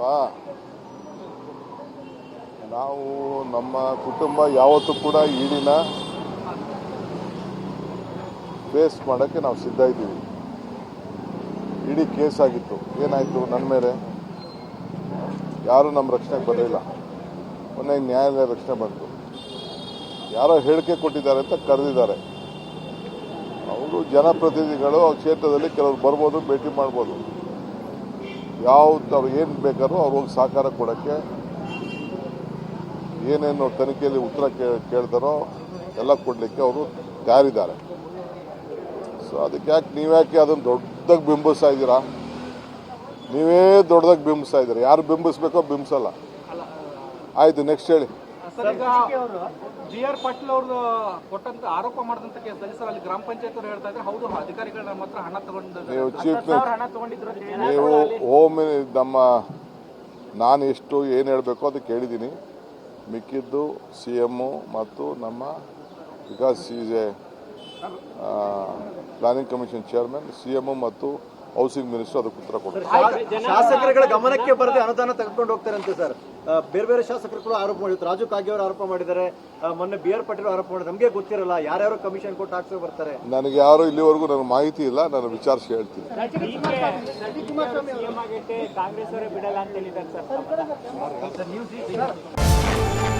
ನೋಡಪ್ಪ ನಾವು ನಮ್ಮ ಕುಟುಂಬ ಯಾವತ್ತೂ ಕೂಡ ಈಡಿನ ಫೇಸ್ ಮಾಡೋಕ್ಕೆ ನಾವು ಸಿದ್ಧ ಇದ್ದೀವಿ. ಇಡೀ ಕೇಸ್ ಆಗಿತ್ತು. ಏನಾಯಿತು ನನ್ನ ಮೇಲೆ? ಯಾರೂ ನಮ್ಮ ರಕ್ಷಣೆಗೆ ಬರಲಿಲ್ಲ. ಮೊನ್ನೆ ನ್ಯಾಯಾಲಯ ರಕ್ಷಣೆ ಬಂತು. ಯಾರೋ ಹೇಳಿಕೆ ಕೊಟ್ಟಿದ್ದಾರೆ ಅಂತ ಕರೆದಿದ್ದಾರೆ. ಅವರು ಜನಪ್ರತಿನಿಧಿಗಳು ಆ ಕ್ಷೇತ್ರದಲ್ಲಿ ಕೆಲವರು ಬರ್ಬೋದು, ಭೇಟಿ ಮಾಡ್ಬೋದು. ಯಾವ್ದು ಥರ ಏನು ಬೇಕಾದ್ರೂ ಅವ್ರು ಹೋಗಿ ಸಹಕಾರ ಕೊಡೋಕ್ಕೆ ಏನೇನು ತನಿಖೆಯಲ್ಲಿ ಉತ್ತರ ಕೇಳ್ತಾರೋ ಎಲ್ಲ ಕೊಡಲಿಕ್ಕೆ ಅವರು ತಯಾರಿದ್ದಾರೆ. ಸೊ ಅದಕ್ಕೆ ಯಾಕೆ ನೀವ್ಯಾಕೆ ಅದನ್ನು ದೊಡ್ಡದಾಗಿ ಬಿಂಬಿಸ್ತಾ ಇದ್ದೀರಾ? ನೀವೇ ದೊಡ್ಡದಾಗಿ ಬಿಂಬಿಸ್ತಾ ಇದ್ದೀರಾ? ಯಾರು ಬಿಂಬಿಸ್ಬೇಕೋ ಬಿಂಬಿಸಲ್ಲ. ಆಯಿತು ನೆಕ್ಸ್ಟ್ ಹೇಳಿ. ಜಿ ಆರ್ ಪಾಟೀಲ್ ಅವ್ರದ್ದು ಕೊಟ್ಟಂತ ಆರೋಪ ಮಾಡಿದಂತ ಕೇಸಲ್ಲಿ ಸರ್ ಅಲ್ಲಿ ಗ್ರಾಮ ಪಂಚಾಯತ್ ಅವರು ಹೇಳ್ತಾ ಇದ್ರೆ ಹೌದು ಅಧಿಕಾರಿಗಳ ನಮ್ಮ ಹತ್ರ ಹಣ ತಗೊಂಡಿದ್ದಾರೆ ಹಣ ತಗೊಂಡಿದ್ರು ನೀವು ಹೋಮ್ ನಮ್ಮ ನಾನು ಎಷ್ಟು ಏನು ಹೇಳಬೇಕು ಅದು ಕೇಳಿದ್ದೀನಿ. ಮಿಕ್ಕಿದ್ದು ಸಿ ಎಮ್ಮು ಮತ್ತು ನಮ್ಮ because is a planning commission chairman C M ಮತ್ತು ಹೌಸಿಂಗ್ ಮಿನಿಸ್ಟರ್ ಅದಕ್ಕೆ ಉತ್ತರ ಕೊಡ್ತಾರೆ ಶಾಸಕರುಗಳ ಗಮನಕ್ಕೆ ಬರದೆ ಅನುದಾನ ತೆಗೆದುಕೊಂಡು ಹೋಗ್ತಾರಂತೆ ಸರ್ ಬೇರೆ ಬೇರೆ ಶಾಸಕರು ಕೂಡ ಆರೋಪ ಮಾಡಿದ್ರು ರಾಜು ಕಾಗೆ ಅವರು ಆರೋಪ ಮಾಡಿದ್ದಾರೆ ಮೊನ್ನೆ ಬಿ ಆರ್ ಪಾಟೀಲ್ ಆರೋಪ ಮಾಡಿದ್ರು ನಮಗೆ ಗೊತ್ತಿರಲ್ಲ ಯಾರ್ಯಾರು ಕಮಿಷನ್ ಕೊಟ್ಟು ಹಾಕ್ಸಿ ಬರ್ತಾರೆ ನನಗೆ ಯಾರು ಇಲ್ಲಿವರೆಗೂ ನನಗೆ ಮಾಹಿತಿ ಇಲ್ಲ ನಾನು ವಿಚಾರಿಸಿ ಹೇಳ್ತೀನಿ ಕಾಂಗ್ರೆಸ್ ಅವರೇ ಬಿಡಲ್ಲ ಅಂತ ಹೇಳಿದ್ದಾರೆ ಸರ್